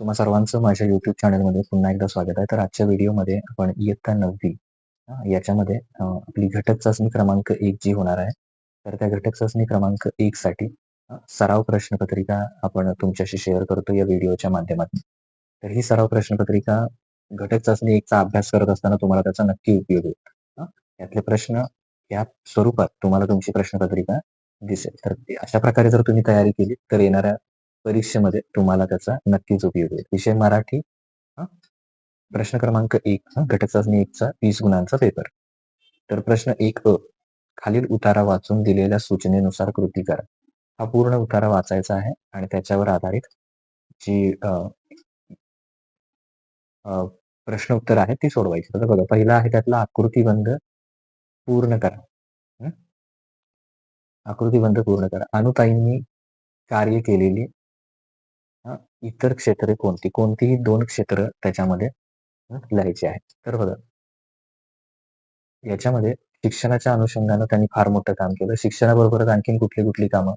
तुम्हा सर्वांचं माझ्या युट्यूब चॅनलमध्ये पुन्हा एकदा स्वागत आहे. तर आजच्या व्हिडिओमध्ये आपण इयत्ता नववी याच्यामध्ये आपली घटक चाचणी क्रमांक एक जी होणार आहे. तर त्या घटक चाचणी क्रमांक एक साठी सराव प्रश्नपत्रिका आपण तुमच्याशी शेअर करतो या व्हिडिओच्या माध्यमातून. तर ही सराव प्रश्नपत्रिका घटक चाचणी 1 चा अभ्यास करत असताना तुम्हाला त्याचा नक्की उपयोग होईल. यातले प्रश्न या स्वरूपात तुम्हाला तुमची प्रश्नपत्रिका दिसेल. तर अशा प्रकारे जर तुम्ही तयारी केली तर येणाऱ्या परीक्षेमध्ये तुम्हाला त्याचा नक्कीच उपयोग होईल. विषय मराठी प्रश्न क्रमांक एक घटक चाचणी 1 चा 20 गुणांचा पेपर. तर प्रश्न एक अ, खालील उतारा वाचून दिलेल्या सूचनेनुसार कृती करा. हा पूर्ण उतारा वाचायचा आहे आणि त्याच्यावर आधारित जी प्रश्न उत्तर आहेत ती सोडवायची. तर बघा पहिला आहे त्यातला आकृतीबंध पूर्ण करा. आकृतीबंध पूर्ण करा. अनुताईंनी कार्य केलेली इतर क्षेत्रे कोणती? कोणतीही दोन क्षेत्र त्याच्यामध्ये लिहायची आहेत. तर बघा याच्यामध्ये शिक्षणाच्या अनुषंगानं त्यांनी फार मोठं काम केलं. शिक्षणाबरोबरच आणखीन कुठली-कुठली कामं?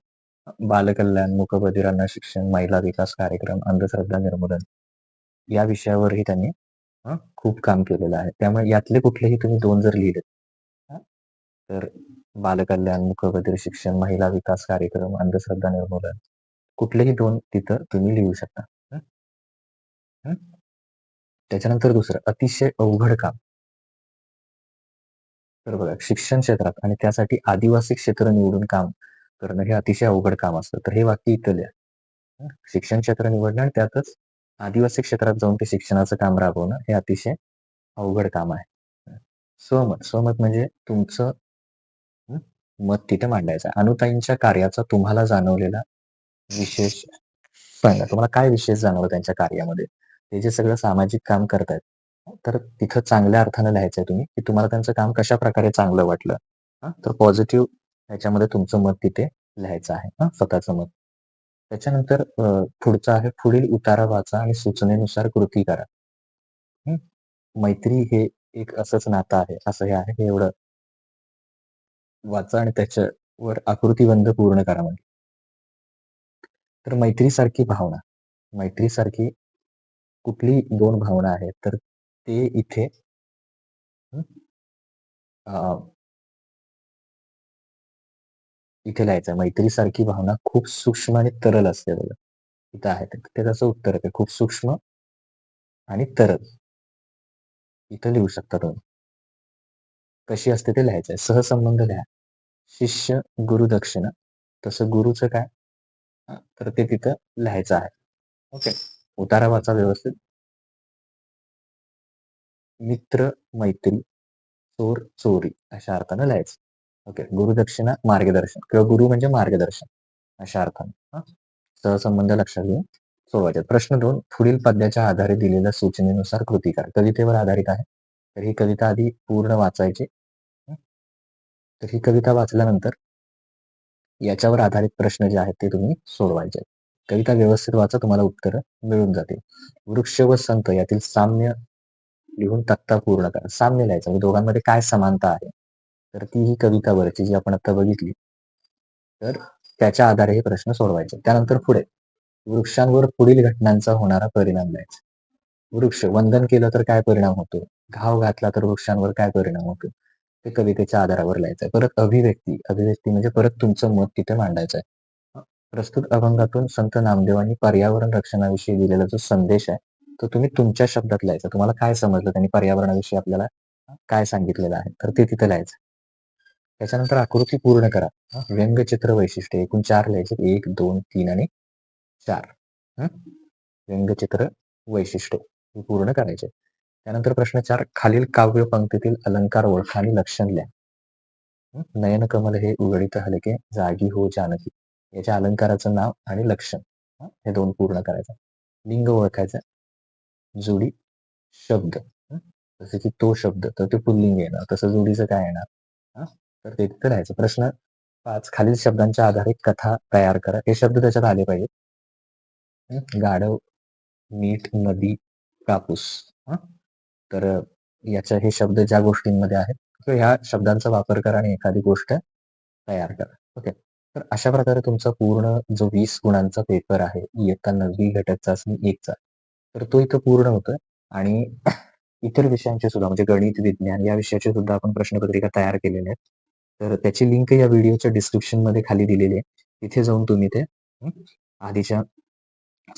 बालकल्याण, मुकबधिरांना शिक्षण, महिला विकास कार्यक्रम, अंधश्रद्धा निर्मूलन या विषयावरही त्यांनी खूप काम केलेलं आहे. त्यामुळे यातले कुठलेही तुम्ही दोन जर लिहिले तर बालकल्याण, मुकबधीर शिक्षण, महिला विकास कार्यक्रम, अंधश्रद्धा निर्मूलन कुठलेही दोन तिथं तुम्ही लिहू शकता. त्याच्यानंतर दुसरं अतिशय अवघड काम. तर बघा शिक्षण क्षेत्रात आणि त्यासाठी आदिवासी क्षेत्र निवडून काम करणं हे अतिशय अवघड काम असतं. तर हे वाक्य इथं लिहा. शिक्षण क्षेत्र निवडणं आणि त्यातच आदिवासी क्षेत्रात जाऊन ते शिक्षणाचं काम राबवणं हे अतिशय अवघड काम आहे. स्वमत. स्वमत म्हणजे तुमचं मत तिथे मांडायचं अनुताईंच्या कार्याचा तुम्हाला जाणवलेला विशेष सांगा. तुम्हाला काय विशेष जाणवलं त्यांच्या कार्यामध्ये? ते जे सगळं सामाजिक काम करतायत, तर तिथं चांगल्या अर्थानं लिहायचंय तुम्ही, की तुम्हाला त्यांचं काम कशा प्रकारे चांगलं वाटलं. हा तर पॉझिटिव्ह ह्याच्यामध्ये तुमचं मत तिथे लिहायचं आहे. हा स्वतःचं मत. त्याच्यानंतर पुढचं आहे पुढील उतारा वाचा आणि सूचनेनुसार कृती करा. मैत्री हे एक असंच नातं आहे, असं हे आहे, हे एवढं वाचा आणि त्याच्यावर आकृतीबंध पूर्ण करा म्हणजे. तर मैत्रीसारखी भावना, मैत्रीसारखी कुठली दोन भावना आहेत, तर ते इथे अं इथे लिहायचं मैत्रीसारखी भावना खूप सूक्ष्म आणि तरल असते बघा. इथं आहे ते. ते त्याचं उत्तर आहे. खूप सूक्ष्म आणि तरल. इथं लिहू शकता तुम्ही. कशी असते ते लिहायचं सहसंबंध लिहा. शिष्य गुरु दक्षिणा. तसं गुरुचं काय? तर ते तिथं लिहायचं आहे. ओके. उतारा वाचा व्यवस्थित. मित्र, मैत्री, चोर, चोरी अशा अर्थानं लिहायचं. ओके. गुरुदक्षिणा, मार्गदर्शन किंवा गुरु म्हणजे मार्गदर्शन अशा अर्थानं सहसंबंध लक्षात घेऊन सोडवायचे. प्रश्न दोन पुढील पद्याच्या आधारे दिलेल्या सूचनेनुसार कृती करा. कवितेवर आधारित आहे. तर ही कविता आधी पूर्ण वाचायची. तर ही कविता वाचल्यानंतर याच्यावर आधारित प्रश्न जे आहेत ते तुम्ही सोडवायचे. कविता व्यवस्थित वाचा तुम्हाला उत्तर मिळून जातील. वृक्ष व संत यातील साम्य लिहून तक्ता पूर्ण करा. साम्य लिहायचं म्हणजे दोघांमध्ये काय समानता आहे. तर ती ही कवितावरची जी आपण आता बघितली. तर त्याच्या आधारे हे प्रश्न सोडवायचे. त्यानंतर पुढे वृक्षांवर पुढील घटनांचा होणारा परिणाम द्यायचा वृक्ष वंदन केलं तर काय परिणाम होतो? घाव घातला तर वृक्षांवर काय परिणाम होतो? ते कवितेच्या आधारावर लिहायचं परत अभिव्यक्ती, अभिव्यक्ती म्हणजे परत तुमचं मत तिथे मांडायचंय प्रस्तुत अभंगातून संत नामदेवांनी पर्यावरण रक्षणाविषयी दिलेला जो संदेश आहे, तो तुम्ही तुमच्या शब्दात लिहायचा. तुम्हाला काय समजलं त्यांनी पर्यावरणाविषयी आपल्याला काय सांगितलेलं आहे? तर ते तिथे लिहायचं. त्याच्यानंतर आकृती पूर्ण करा. व्यंगचित्र वैशिष्ट्य एकूण चार लिहायचे. 1, 2, 3 आणि चार व्यंगचित्र वैशिष्ट्य हे पूर्ण करायचे. त्यानंतर प्रश्न चार खालील काव्य पंक्तीतील अलंकार ओळखा आणि लक्षण लिहा. नयन नयनकमल हे उघडीत हलके जागी हो जानकी. याच्या अलंकाराचं नाव आणि लक्षण हे दोन पूर्ण करायचं. लिंग ओळखायचं. जोडी, शब्द जसं की तो शब्द तर ते पुल्लिंग येणार. तसं जोडीचं काय येणार? तर ते तिथं राहायचं प्रश्न पाच खालील शब्दांच्या आधारे कथा तयार करा. हे शब्द त्याच्यात आले पाहिजेत. गाढव, मीठ, नदी, कापूस. तर याच्या हे शब्द ज्या गोष्टींमध्ये आहेत, तर ह्या शब्दांचा वापर करा आणि एखादी गोष्ट तयार करा. ओके. तर अशा प्रकारे तुमचा पूर्ण जो वीस गुणांचा पेपर आहे, इयत्ता नववी घटक चाचणी 1 चा तर तो इथं पूर्ण होतोय आणि इतर विषयांचे सुद्धा म्हणजे गणित, विज्ञान या विषयाचे सुद्धा आपण प्रश्नपत्रिका तयार केलेल्या आहेत. तर त्याची लिंक या व्हिडिओच्या डिस्क्रिप्शनमध्ये खाली दिलेली आहे. तिथे जाऊन तुम्ही ते आधीच्या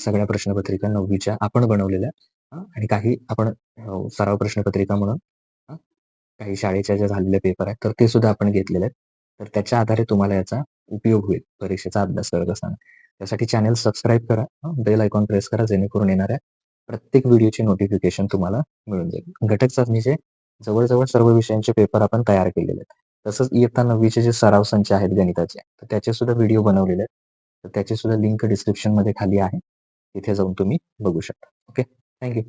सगळ्या प्रश्नपत्रिका नववीच्या आपण बनवलेल्या आणि काही आपण सराव प्रश्नपत्रिका म्हणून काही शाळेच्या ज्या झालेल्या पेपर आहेत, तर ते सुद्धा आपण घेतलेले आहेत. तर त्याच्या आधारे तुम्हाला याचा उपयोग होईल परीक्षेचा अभ्यास करत असताना. त्यासाठी चॅनल सबस्क्राईब करा, बेल आयकॉन प्रेस करा जेणेकरून येणाऱ्या प्रत्येक व्हिडिओची नोटिफिकेशन तुम्हाला मिळून जाईल. घटक चाचणीचे जवळजवळ सर्व विषयांचे पेपर आपण तयार केलेले आहेत. तसंच इयत्ता नववीचे जे सराव संच आहेत गणिताचे, तर त्याचे सुद्धा व्हिडिओ बनवलेले आहेत. तर त्याची सुद्धा लिंक डिस्क्रिप्शनमध्ये खाली आहे. तिथे जाऊन तुम्ही बघू शकता. ओके. Thank you.